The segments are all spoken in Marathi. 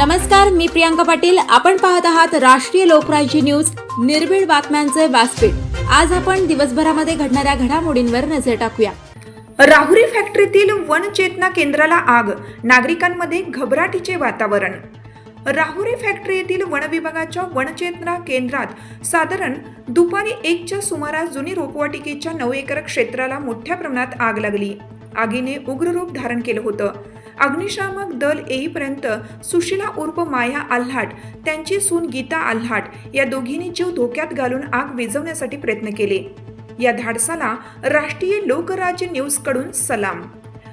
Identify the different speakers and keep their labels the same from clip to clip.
Speaker 1: नमस्कार मी प्रियांका पाटील. आपण पाहत आहात राष्ट्रीय लोकराज्य न्यूज. निर्भीड बातम्यांचे व्यासपीठ. आज आपण दिवसभरामध्ये घडणाऱ्या घडामोडींवर नजर टाकूया.
Speaker 2: राहुरी फॅक्टरीतील वनचेतना केंद्राला आग. नागरिकांमध्ये घबराटीचे वातावरण. राहुरी फॅक्टरी येथील वन विभागाच्या वनचेतना केंद्रात साधारण दुपारी एकच्या सुमारास जुनी रोपवाटिकेच्या नऊ एकर क्षेत्राला मोठ्या प्रमाणात आग लागली. आगीने उग्र रूप धारण केलं होतं. अग्निशामक दल येईपर्यंत सुशिला उर्फ माया आल्हाट त्यांची सून गीता आल्हाट या दोघींनी जीव धोक्यात घालून आग विझवण्यासाठी प्रयत्न केले. या धाडसाला राष्ट्रीय लोकराज्य न्यूजकडून सलाम.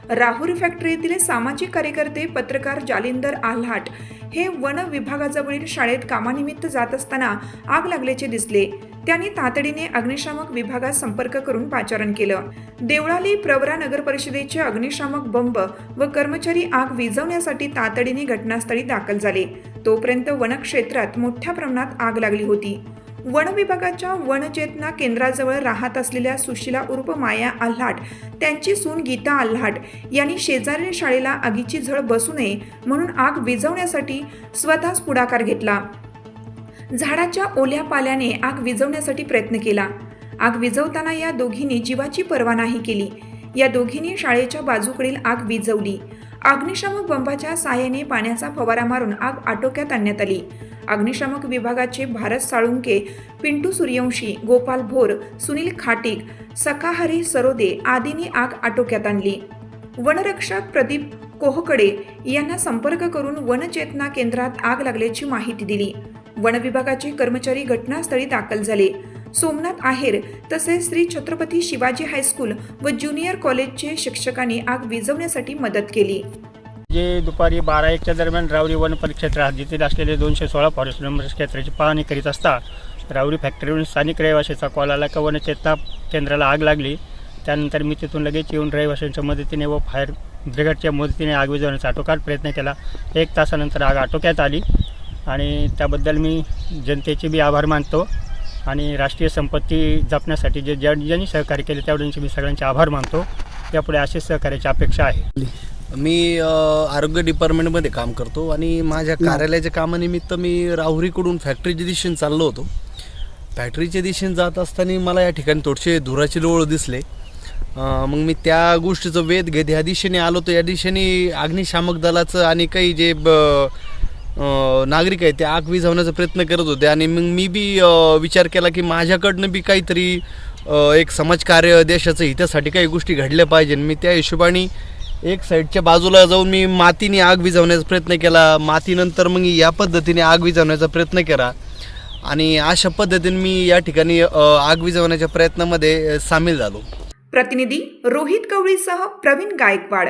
Speaker 2: राहुरी फॅक्टरीतील सामाजिक कार्यकर्ते पत्रकार जालिंदर आल्हाट हे वन विभागाजवळील शाळेत कामानिमित्त जात असताना आग लागल्याचे दिसले. त्यांनी तातडीने अग्निशामक विभागात संपर्क करून पाचारण केलं. देवळाली प्रवरा नगर परिषदेचे अग्निशामक बंब व कर्मचारी आग विझवण्यासाठी तातडीने घटनास्थळी दाखल झाले. तोपर्यंत वनक्षेत्रात मोठ्या प्रमाणात आग लागली होती. वन विभागाच्या वनचेतना केंद्राजवळ राहत असलेल्या सुशिला उर्फ माया आल्हाट त्यांची सून गीता आल्हाट यांनी शेजारील शाळेला आगीची झळ बसू नये म्हणून आग विझवण्यासाठी स्वतःच पुढाकार घेतला. झाडाच्या ओल्या पाल्याने आग विझवण्यासाठी प्रयत्न केला. आग विझवताना या दोघींनी जीवाची पर्वा नाही केली. या दोघींनी शाळेच्या बाजूकडील आग विझवली. अग्निशामक बंबाच्या साहाय्याने पाण्याचा फवारा मारून आग आटोक्यात आणण्यात आली. अग्निशामक विभागाचे भारत साळुंके पिंटू सूर्यवंशी गोपाल भोर सुनील खाटीक सखाहरी सरोदे आदींनी आग आटोक्यात आणली. वनरक्षक प्रदीप कोहकडे यांना संपर्क करून वनचेतना केंद्रात आग लागल्याची माहिती दिली. वन विभागाचे कर्मचारी घटनास्थळी दाखल झाले. सोमनाथ आहेर तसेच श्री छत्रपती शिवाजी हायस्कूल व ज्युनियर कॉलेजचे शिक्षकांनी आग विझवण्यासाठी मदत केली.
Speaker 3: जे दुपारी बारा एकच्या दरम्यान रावरी वन परिक्षेत्र हद्दीतील असलेले दोनशे सोळा फॉरेस्ट नंबर क्षेत्राची पाहणी करीत असता रावरी फॅक्टरीवरून स्थानिक रहिवाशाचा कॉल आला का वनचेतना केंद्राला आग लागली. त्यानंतर मी तिथून लगेच येऊन रहिवाशांच्या मदतीने व फायर ब्रिगेडच्या मदतीने आग विझवण्याचा आटोकाट प्रयत्न केला. एक तासानंतर आग आटोक्यात आली आणि त्याबद्दल मी जनतेचे बी आभार मानतो. आणि राष्ट्रीय संपत्ती जपण्यासाठी जे ज्या ज्यांनी सहकार्य केले त्यावेळेचे मी सगळ्यांचे आभार मानतो. त्यापुढे अशीच सहकार्याची अपेक्षा आहे.
Speaker 4: मी आरोग्य डिपार्टमेंटमध्ये काम करतो आणि माझ्या कार्यालयाच्या कामानिमित्त मी राहुरीकडून फॅक्टरीच्या दिशेने चाललो होतो. फॅक्टरीच्या दिशेने जात असताना मला या ठिकाणी थोडेसे धुराचे लोळ दिसले. मग मी त्या गोष्टीचं वेध घेत ह्या दिशेने आलो तर या दिशेने अग्निशामक दलाचं आणि काही जे ब नागरिक आहेत ते आग विझवण्याचा प्रयत्न करत होते. आणि मग मी बी विचार केला की माझ्याकडनं बी काहीतरी एक समाजकार्य देशाचं हितासाठी काही गोष्टी घडल्या पाहिजे. मी त्या हिशोबाने एक साईडच्या बाजूला जाऊन मी मातीने आग विझवण्याचा प्रयत्न केला. मातीनंतर मग या पद्धतीने आग विझवण्याचा प्रयत्न केला. आणि अशा पद्धतीने मी या ठिकाणी आग विझवण्याच्या प्रयत्नामध्ये सामील झालो.
Speaker 2: प्रतिनिधी रोहित कवळीसह प्रवीण गायकवाड.